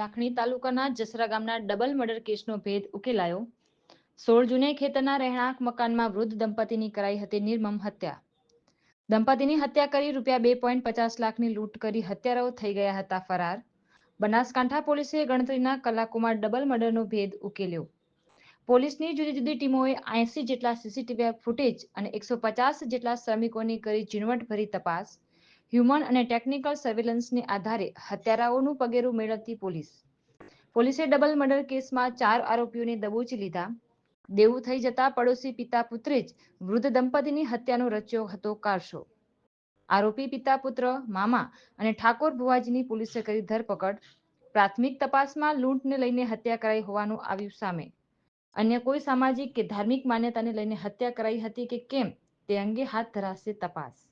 લાખણી તાલુકાના જસરા ગામના double murder કેસનો ભેદ ઉકેલાયો. સોળ જૂને ખેતરના રહેણાંક મકાનમાં વૃદ્ધ દંપતીની કરાઈ હતી નિર્મમ હત્યા. દંપતીની હત્યા કરી રૂપિયા બે પોઈન્ટ પચાસ લાખની લૂંટ કરી હત્યારાઓ થઈ ગયા હતા ફરાર. બનાસકાંઠા પોલીસે ગણતરીના કલાકોમાં ડબલ મર્ડરનો ભેદ ઉકેલ્યો. પોલીસની જુદી જુદી ટીમોએ એંસી જેટલા સીસીટીવી ફૂટેજ અને એકસો પચાસ જેટલા શ્રમિકોની કરી ઝીણવટભરી તપાસ હ્યુમન અને ટેકનિકલ સર્વેલન્સને આધારે હત્યારાઓનું પગેરું મેળવતી પોલીસ. પોલીસે ડબલ મર્ડર કેસમાં ચાર આરોપીઓને દબોચી લીધા. દેવું થઈ જતા પડોશી પિતા પુત્રે જ વૃદ્ધ દંપતીની હત્યાનો રચ્યો હતો કારસો આરોપી પિતા પુત્ર, મામા અને ઠાકોર ભુવાજીની પોલીસે કરી ધરપકડ. પ્રાથમિક તપાસમાં લૂંટને લઈને હત્યા કરાઈ હોવાનું આવ્યું સામે. અન્ય કોઈ સામાજિક કે ધાર્મિક માન્યતાને લઈને હત્યા કરાઈ હતી કે કેમ તે અંગે હાથ ધરાશે તપાસ.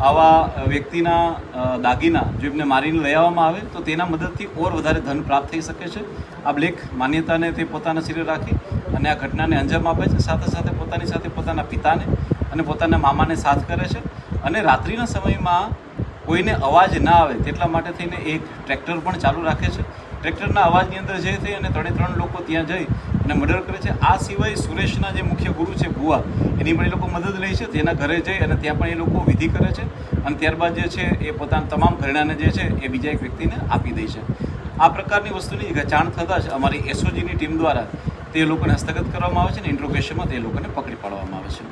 આવા વ્યક્તિના દાગીના જો એમને મારીને લઈ આવવામાં આવે, તો તેના મદદથી ઓર વધારે ધન પ્રાપ્ત થઈ શકે છે. આ બ્લેક માન્યતાને તે પોતાના શરીરે રાખી અને આ ઘટનાને અંજામ આપે છે. સાથે સાથે પોતાની સાથે પોતાના પિતાને અને પોતાના મામાને સાથ કરે છે. અને રાત્રિના સમયમાં કોઈને અવાજ ના આવે, તેટલા માટે થઈને એક ટ્રેક્ટર પણ ચાલુ રાખે છે. ટ્રેક્ટરના અવાજની અંદર જે થઈ અને ત્રણે ત્રણ લોકો ત્યાં જઈ અને મર્ડર કરે છે. આ સિવાય સુરેશના જે મુખ્ય ગુરુ છે, ભુવા, એની પણ એ લોકો મદદ લે છે. તેના ઘરે જઈ અને ત્યાં પણ એ લોકો વિધિ કરે છે અને ત્યારબાદ જે છે એ પોતાના તમામ ઘરેણાને જે છે એ બીજા એક વ્યક્તિને આપી દે છે. આ પ્રકારની વસ્તુની જાણ થતાં જ અમારી એસઓજીની ટીમ દ્વારા તે લોકોને હસ્તગત કરવામાં આવે છે અને ઇન્ટ્રોગેશનમાં તે લોકોને પકડી પાડવામાં આવે છે.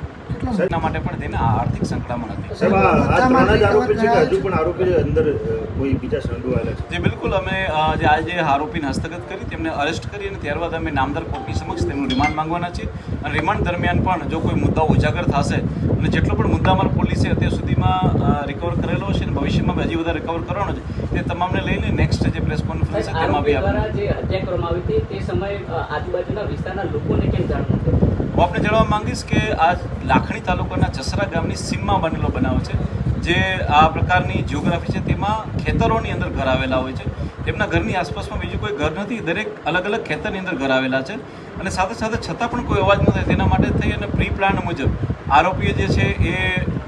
એના માટે પણ તેને આર્થિક સંકળામણ હતી. સાહેબ આ આ ત્રણ જ આરોપી છે કે હજુ પણ આરોપી અંદર કોઈ બીજા સંડોવાયેલા છે? જે બિલકુલ અમે જે આજે આરોપીને હસ્તગત કરી તેમને અરેસ્ટ કરી અને ત્યારબાદ અમે નામદાર કોર્ટની સમક્ષ તેમનું રિમાન્ડ માંગવાના છે અને રિમાન્ડ દરમિયાન પણ જો કોઈ મુદ્દાઓ ઉજાગર થશે અને જેટલો પણ મુદ્દામાલ પોલીસે અત્યાર સુધીમાં રિકવર કરેલો છે અને ભવિષ્યમાં હજી વધારે રિકવર કરવાનો છે તે તમામને લઈને નેક્સ્ટ જે પ્રેસ કોન્ફરન્સ છે તેમાં બી આપણે જે હત્યા કરવામાં આવી હતી તે સમયે આજુબાજુના વિસ્તારના લોકોને કેમ જાણ હું આપને જણાવવા માંગીશ કે આ લાખણી તાલુકાના જસરા ગામની સીમમાં બનેલો બનાવ છે, જે આ પ્રકારની જિયોગ્રાફી છે તેમાં ખેતરોની અંદર ઘર આવેલા હોય છે. તેમના ઘરની આસપાસમાં બીજું કોઈ ઘર નથી, દરેક અલગ અલગ ખેતરની અંદર ઘર આવેલા છે. અને સાથે સાથે છતાં પણ કોઈ અવાજ ન થાય, તેના માટે થઈ અને પ્રી પ્લાન મુજબ આરોપીએ જે છે એ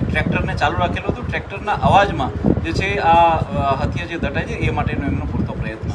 ટ્રેક્ટરને ચાલુ રાખેલું હતું. ટ્રેક્ટરના અવાજમાં જે છે આ હત્યા જે દટાય છે એ માટેનો એમનો પૂરતો પ્રયત્ન.